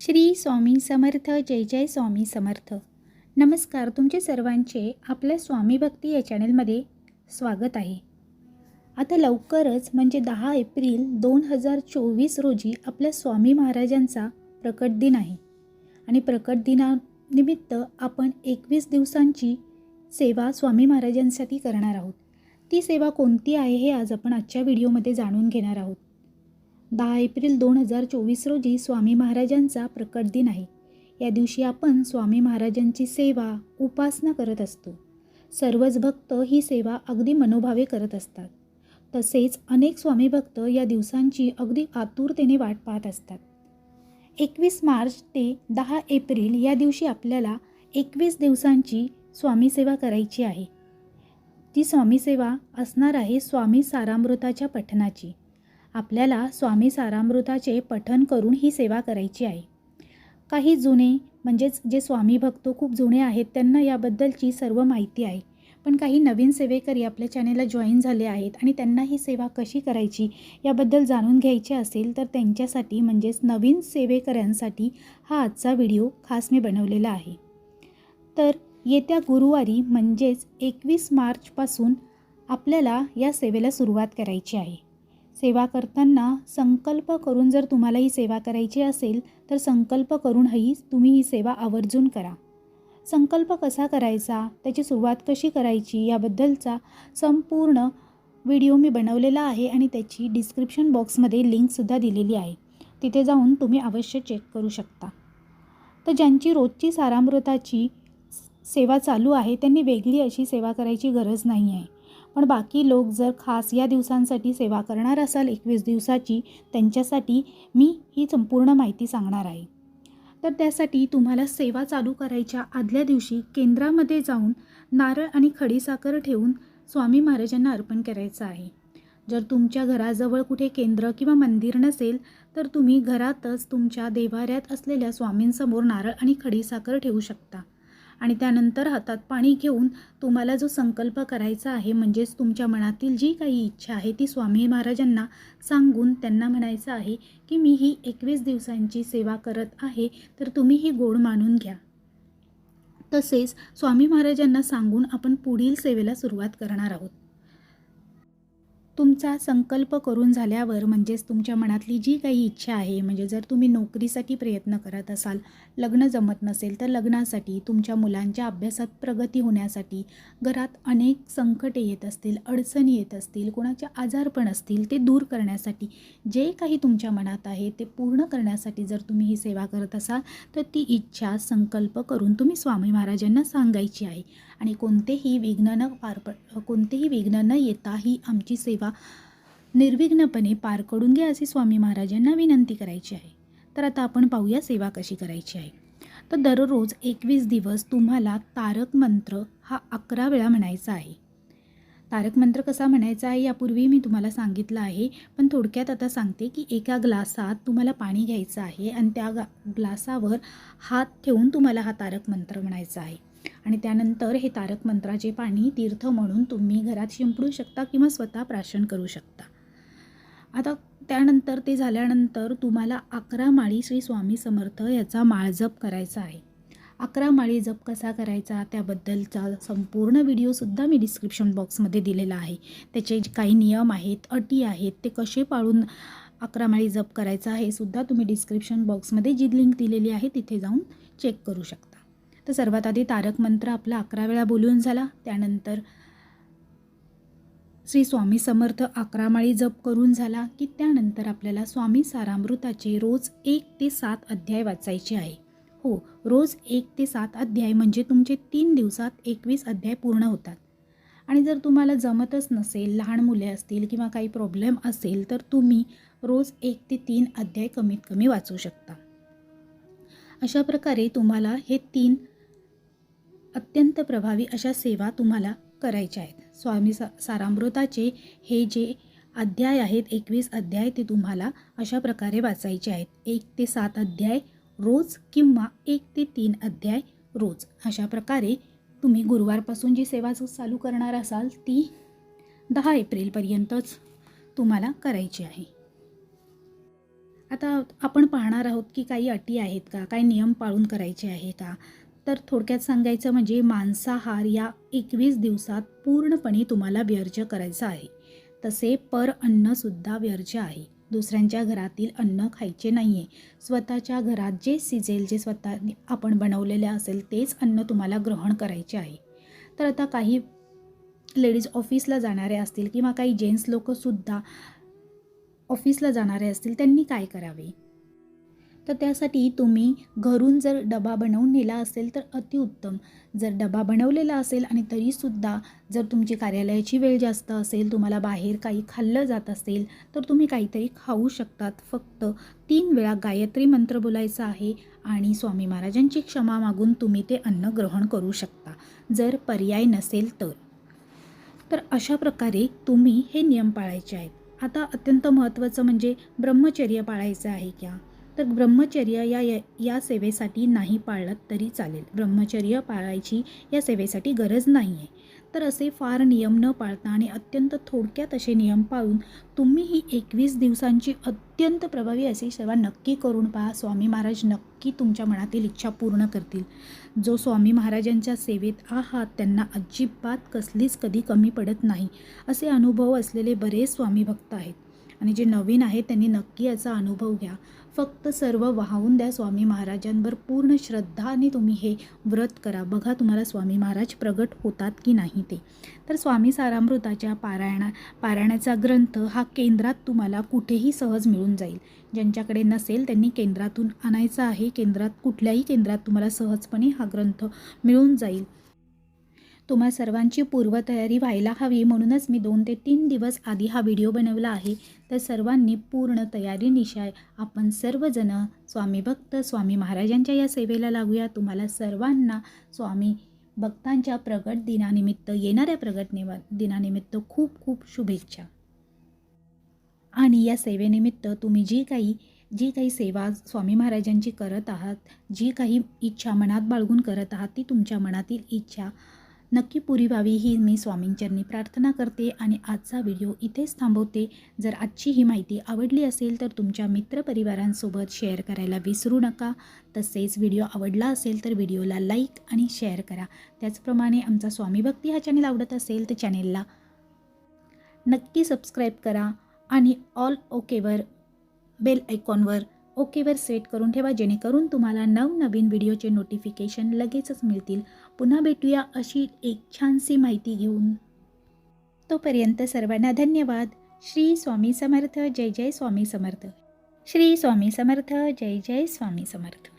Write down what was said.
श्री स्वामी समर्थ जय जय स्वामी समर्थ. नमस्कार तुमचे सर्वांचे आपल्या स्वामी भक्ती या चॅनलमध्ये स्वागत आहे. आता लवकरच म्हणजे दहा एप्रिल दोन हजार चोवीस रोजी आपल्या स्वामी महाराजांचा प्रकट दिन आहे. आणि प्रकट दिनानिमित्त आपण एकवीस दिवसांची सेवा स्वामी महाराजांसाठी करणार आहोत. ती सेवा कोणती आहे हे आज आपण आजच्या व्हिडिओमध्ये जाणून घेणार आहोत. दहा एप्रिल दोन हजार चोवीस रोजी स्वामी महाराजांचा प्रकट दिन आहे. या दिवशी आपण स्वामी महाराजांची सेवा उपासना करत असतो. सर्वच भक्त ही सेवा अगदी मनोभावे करत असतात. तसेच अनेक स्वामी भक्त या दिवसांची अगदी आतुरतेने वाट पाहत असतात. एकवीस मार्च ते दहा एप्रिल या दिवशी आपल्याला एकवीस दिवसांची स्वामी सेवा करायची आहे. ती स्वामी सेवा असणार आहे स्वामी सारामृताच्या पठणाची आपल्याला स्वामी सारामृताचे पठन करून ही सेवा करायची आहे. काही जुने म्हणजेच जे स्वामी भक्त खूप जुने आहेत त्यांना याबद्दलची सर्व माहिती आहे. पण काही नवीन सेवेकरी आपल्या चॅनेलला जॉईन झाले आहेत आणि त्यांना ही सेवा कशी करायची याबद्दल जाणून घ्यायचे असेल तर त्यांच्यासाठी म्हणजेच नवीन सेवेकऱ्यांसाठी हा आजचा व्हिडिओ खास मी बनवलेला आहे. तर येत्या गुरुवारी म्हणजेच एकवीस मार्चपासून आपल्याला या सेवेला सुरुवात करायची आहे. सेवा करताना संकल्प करून जर तुम्हाला ही सेवा करायची असेल तर संकल्प करूनही तुम्ही ही सेवा आवर्जून करा. संकल्प कसा करायचा त्याची सुरुवात कशी करायची याबद्दलचा संपूर्ण व्हिडिओ मी बनवलेला आहे आणि त्याची डिस्क्रिप्शन बॉक्समध्ये लिंकसुद्धा दिलेली आहे. तिथे जाऊन तुम्ही अवश्य चेक करू शकता. तर ज्यांची रोजची सारामृताची सेवा चालू आहे त्यांनी वेगळी अशी सेवा करायची गरज नाही आहे. पण बाकी लोक जर खास या दिवसांसाठी सेवा करणार असाल एकवीस दिवसाची त्यांच्यासाठी मी ही संपूर्ण माहिती सांगणार आहे. तर त्यासाठी तुम्हाला सेवा चालू करायच्या आदल्या दिवशी केंद्रामध्ये जाऊन नारळ आणि खडीसाखर ठेवून स्वामी महाराजांना अर्पण करायचं आहे. जर तुमच्या घराजवळ कुठे केंद्र किंवा मंदिर नसेल तर तुम्ही घरातच तुमच्या देवाऱ्यात असलेल्या स्वामींसमोर नारळ आणि खडीसाखर ठेवू शकता. आणि त्यानंतर हातात पाणी घेऊन तुम्हाला जो संकल्प करायचा आहे म्हणजेच तुमच्या मनातील जी काही इच्छा आहे ती स्वामी महाराजांना सांगून त्यांना म्हणायचं आहे की मी ही एकवीस दिवसांची सेवा करत आहे तर तुम्ही ही गोड मानून घ्या. तसेच स्वामी महाराजांना सांगून आपण पुढील सेवेला सुरुवात करणार आहोत. तुमचा संकल्प करून झाल्यावर म्हणजेच तुमच्या मनातली जी काही इच्छा आहे म्हणजे जर तुम्ही नोकरीसाठी प्रयत्न करत असाल लग्न जमत नसेल तर लग्नासाठी तुमच्या मुलांच्या अभ्यासात प्रगती होण्यासाठी घरात अनेक संकटे येत असतील अडचणी येत असतील कोणाचे आजारपण असतील ते दूर करण्यासाठी जे काही तुमच्या मनात आहे ते पूर्ण करण्यासाठी जर तुम्ही ही सेवा करत असाल तर ती इच्छा संकल्प करून तुम्ही स्वामी महाराजांना सांगायची आहे. आणि कोणतेही विघ्न न पार पड कोणतेही विघ्न न येता ही आमची सेवा निर्विघ्नपणे पार करून घ्या अशी स्वामी महाराजांना विनंती करायची आहे. तर आता आपण पाहूया सेवा कशी करायची आहे. तर दररोज एकवीस दिवस तुम्हाला तारक मंत्र हा अकरा वेळा म्हणायचा आहे. तारक मंत्र कसा म्हणायचा आहे यापूर्वी मी तुम्हाला सांगितलं आहे. पण थोडक्यात आता सांगते की एका ग्लासात तुम्हाला पाणी घ्यायचं आहे आणि त्या ग्लासावर हात ठेवून तुम्हाला हा तारक मंत्र म्हणायचा आहे. आणि त्यानंतर हे तारक मंत्राचे पाणी तीर्थ म्हणून तुम्ही घरात शिंपडू शकता किंवा स्वतः प्राशन करू शकता. आता त्यानंतर ते झाल्यानंतर तुम्हाला अकरा माळी श्री स्वामी समर्थ याचा माळ जप करायचा आहे. अकरा माळी जप कसा करायचा त्याबद्दलचा संपूर्ण व्हिडिओसुद्धा मी डिस्क्रिप्शन बॉक्समध्ये दिलेला आहे. त्याचे जे काही नियम आहेत अटी आहेत ते कसे पाळून अकरा माळी जप करायचा हे सुद्धा तुम्ही डिस्क्रिप्शन बॉक्समध्ये जी लिंक दिलेली आहे तिथे जाऊन चेक करू शकता. तर सर्वात आधी तारक मंत्र आपला अकरा वेळा बोलून झाला. त्यानंतर श्री स्वामी समर्थ अकरा माळी जप करून झाला की त्यानंतर आपल्याला स्वामी सारामृताचे रोज एक ते सात अध्याय वाचायचे आहे. हो रोज एक ते सात अध्याय म्हणजे तुमचे तीन दिवसात एकवीस अध्याय पूर्ण होतात. आणि जर तुम्हाला जमतच नसेल लहान मुले असतील किंवा काही प्रॉब्लेम असेल तर तुम्ही रोज एक ते तीन अध्याय कमीत कमी वाचू शकता. अशा प्रकारे तुम्हाला हे तीन अत्यंत प्रभावी अशा सेवा तुम्हाला करायच्या आहेत. स्वामी सा सारामृताचे हे जे अध्याय आहेत एकवीस अध्याय ते तुम्हाला अशा प्रकारे वाचायचे आहेत. एक ते सात अध्याय रोज किंवा एक ते तीन अध्याय रोज. अशा प्रकारे तुम्ही गुरुवारपासून जी सेवा चालू करणार असाल ती दहा एप्रिलपर्यंतच तुम्हाला करायची आहे. आता आपण पाहणार आहोत की काही अटी आहेत का? काही नियम पाळून करायचे आहे का? तर थोडक्यात सांगायचं म्हणजे मांसाहार या एकवीस दिवसात पूर्णपणे तुम्हाला व्यर्ज करायचं आहे. तसे पर अन्नसुद्धा व्यर्ज आहे. दुसऱ्यांच्या घरातील अन्न खायचे नाही आहे स्वतःच्या घरात जे सिजेल जे स्वतः आपण बनवलेले असेल तेच अन्न तुम्हाला ग्रहण करायचे आहे. तर आता काही लेडीज ऑफिसला जाणारे असतील किंवा काही जेंट्स लोकंसुद्धा ऑफिसला जाणारे असतील त्यांनी काय करावे? तर त्यासाठी तुम्ही घरून जर डबा बनवून नेला असेल तर अतिउत्तम. जर डबा बनवलेला असेल आणि तरीसुद्धा जर तुमची कार्यालयाची वेळ जास्त असेल तुम्हाला बाहेर काही खाल्लं जात असेल तर तुम्ही काहीतरी खाऊ शकतात. फक्त तीन वेळा गायत्री मंत्र बोलायचा आहे आणि स्वामी महाराजांची क्षमा मागून तुम्ही ते अन्न ग्रहण करू शकता जर पर्याय नसेल तर. तर अशा प्रकारे तुम्ही हे नियम पाळायचे आहेत. आता अत्यंत महत्त्वाचं म्हणजे ब्रह्मचर्य पाळायचं आहे क्या? तर ब्रह्मचर्य या या- या सेवेसाठी नाही पाळलं तरी चालेल. ब्रह्मचर्य पाळायची या सेवेसाठी गरज नाही आहे तर असे फार नियम न पाळता आणि अत्यंत थोडक्यात असे नियम पाळून तुम्ही ही एकवीस दिवसांची अत्यंत प्रभावी अशी सेवा नक्की करून पहा. स्वामी महाराज नक्की तुमच्या मनातील इच्छा पूर्ण करतील. जो स्वामी महाराजांच्या सेवेत आहात त्यांना अजिबात कसलीच कधी कमी पडत नाही. असे अनुभव असलेले बरेच स्वामी भक्त आहेत. आणि जे नवीन आहेत त्यांनी नक्की याचा अनुभव घ्या. फक्त सर्व वाहून द्या स्वामी महाराजांवर पूर्ण श्रद्धाने तुम्ही हे व्रत करा. बघा तुम्हाला स्वामी महाराज प्रगट होतात की नाही ते. तर स्वामी सारामृताच्या पारायणा पारायणाचा ग्रंथ हा केंद्रात तुम्हाला कुठेही सहज मिळून जाईल. ज्यांच्याकडे नसेल त्यांनी केंद्रातून आणायचा आहे. केंद्रात कुठल्याही केंद्रात तुम्हाला सहजपणे हा ग्रंथ मिळून जाईल. तुम्हा सर्वांची पूर्वतयारी व्हायला हवी म्हणूनच मी दोन ते तीन दिवस आधी हा व्हिडिओ बनवला आहे. तर सर्वांनी पूर्ण तयारीनिशाय आपण सर्वजण स्वामी भक्त स्वामी महाराजांच्या या सेवेला लागूया. तुम्हाला सर्वांना स्वामी भक्तांच्या प्रगट दिनानिमित्त येणाऱ्या प्रगट निवा दिनानिमित्त खूप खूप शुभेच्छा. आणि या सेवेनिमित्त तुम्ही जी काही जी काही सेवा स्वामी महाराजांची करत आहात जी काही इच्छा मनात बाळगून करत आहात ती तुमच्या मनातील इच्छा नक्की पुरी व्हावी ही मी स्वामींचरणी प्रार्थना करते आणि आजचा व्हिडिओ इथेच थांबवते. जर आजची ही माहिती आवडली असेल तर तुमच्या मित्रपरिवारांसोबत शेअर करायला विसरू नका. तसेच व्हिडिओ आवडला असेल तर व्हिडिओला लाईक आणि शेअर करा. त्याचप्रमाणे आमचा स्वामी भक्ती हा चॅनल आवडत असेल तर चॅनेलला नक्की सबस्क्राईब करा आणि ऑल ओकेवर बेल आयकॉनवर ओकेवर सेट करून ठेवा जेणेकरून तुम्हाला नवनवीन व्हिडिओचे नोटिफिकेशन लगेचच मिळतील. पुन्हा भेटूया अशी एक छानशी माहिती घेऊन. तोपर्यंत सर्वांना धन्यवाद. श्री स्वामी समर्थ जय जय स्वामी समर्थ. श्री स्वामी समर्थ जय जय स्वामी समर्थ.